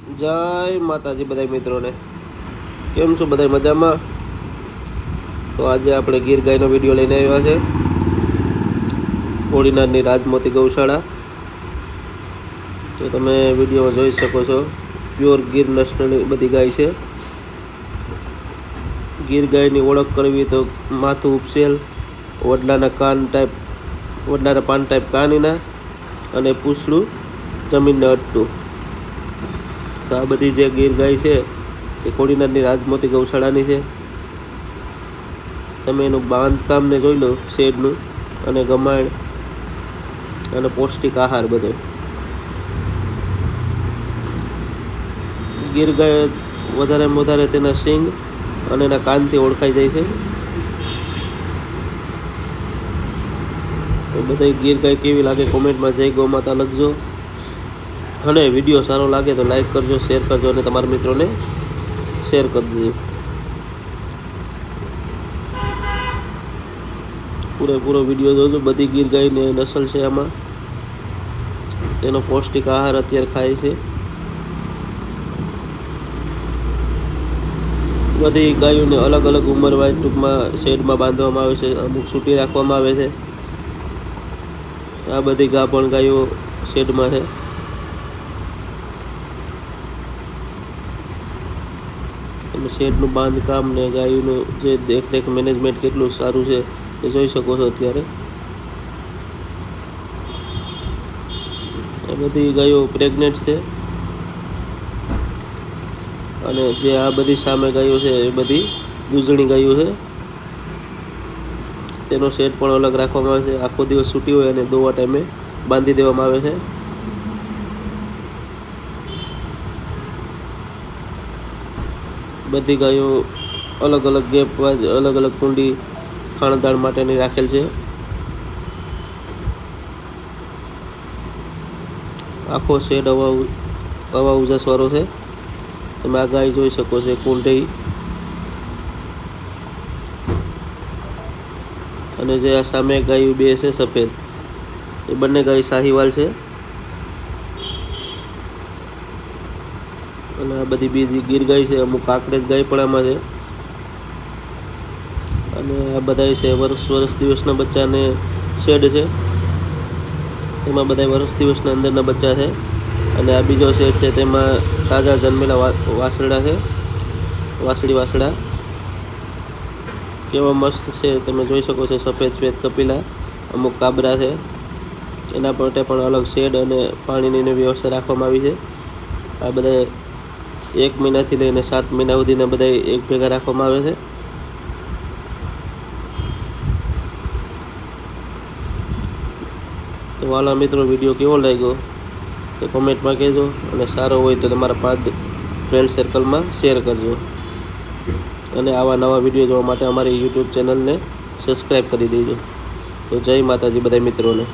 જય માતાજી બધા મિત્રોને. કેમ છો બધા મજામાં? તો આજે આપણે ગીર ગાયનો વીડિયો લઈને આવ્યા છે. કોડીનારની રાજમોતી ગૌશાળા. તો તમે વિડીયોમાં જોઈ શકો છો, પ્યોર ગીર નસ્લની બધી ગાય છે. ગીર ગાયની ઓળખ કરવી તો માથું ઉપસેલ, વડલાના કાન ટાઈપ, વડલાના પાન ટાઈપ કાનીના અને પૂછડું, જમીનને અડતું તો આ બધી જે ગીર ગાય છે તે કોડીનારની રાજમોતી ગૌશાળાની છે. તમે એનું બાંધકામને જોઈ લો, શેડનું અને ગમાણ અને પૌષ્ટિક આહાર બધો. ગીર ગાય વધારેમાં વધારે તેના સિંગ અને એના કાનથી ઓળખાઈ જાય છે. તો બધા ગીર ગાય કેવી લાગે? કોમેન્ટમાં જય ગૌ માતા લખજો. અને વીડિયો સારો લાગે તો લાઈક કરજો શેર કરજો અને તમારા મિત્રોને શેર કરી દેજો. પૂરેપૂરો વીડિયો જોજો, બધી ગીર ગાયની નસલ છે આમાં. તેનો પૌષ્ટિક આહાર અત્યારે ખાય છે. બધી ગાયોને અલગ અલગ ઉંમર વાઇઝ ટૂંકમાં શેડમાં બાંધવામાં આવે છે, અમુક છૂટી રાખવામાં આવે છે. આ બધી ગાભણ ગાયો શેડમાં છે. તમે શેડનું બાંધકામ ને ગાયોનું જે દેખરેખ મેનેજમેન્ટ કેટલું સારું છે એ જોઈ શકો છો અત્યારે. એ બધી ગાયો પ્રેગ્નેન્ટ છે. અને જે આ બધી સામે ગાયો છે એ બધી દૂધણી ગાયો છે. તેનો શેડ પણ અલગ રાખવામાં આવે છે. આખો દિવસ છૂટી હોય અને દોવા ટાઈમે બાંધી દેવામાં આવે છે. બધી ગાયો અલગ અલગ ગેપ વાઇઝ અલગ અલગ કુંડી ખાણદાણ માટેની રાખેલ છે. આખો શેડ હવા હવા ઉજાસવાળો છે. તમે આ ગાય જોઈ શકો છો કુંડી અને જે આ સામે ગાયું બે છે, સફેદ. એ બંને ગાય સાહીવાલ છે. અને આ બધી બીજી ગીર ગાય છે, અમુક કાંકરેજ ગાય છે. અને આ બધા છે, વર્ષ વર્ષ દિવસના બચ્ચાને શેડ છે. એમાં બધા વર્ષ દિવસના અંદરના બચ્ચા છે. અને આ બીજો શેડ છે, તેમાં તાજા જન્મેલા વાસરડા છે. વાસળી વાસડા કેવા મસ્ત છે, તમે જોઈ શકો છો, સફેદ શ્વેત કપિલા, અમુક કાબરા છે. એના માટે પણ અલગ શેડ અને પાણીની વ્યવસ્થા રાખવામાં આવી છે. આ બધા એક મહિનાથી લઈને સાત મહિના સુધીના બધા એક ભેગા રાખવામાં આવે છે. તો વાલા મિત્રો, વીડિયો કેવો લાગ્યો? તે કોમેન્ટમાં કહેજો અને સારો હોય તો તમારા પાંચ ફ્રેન્ડ સર્કલમાં શેર કરજો. અને આવા નવા વીડિયો જોવા માટે અમારી યુટ્યુબ ચેનલને સબસ્ક્રાઈબ કરી દેજો. તો જય માતાજી બધા મિત્રોને.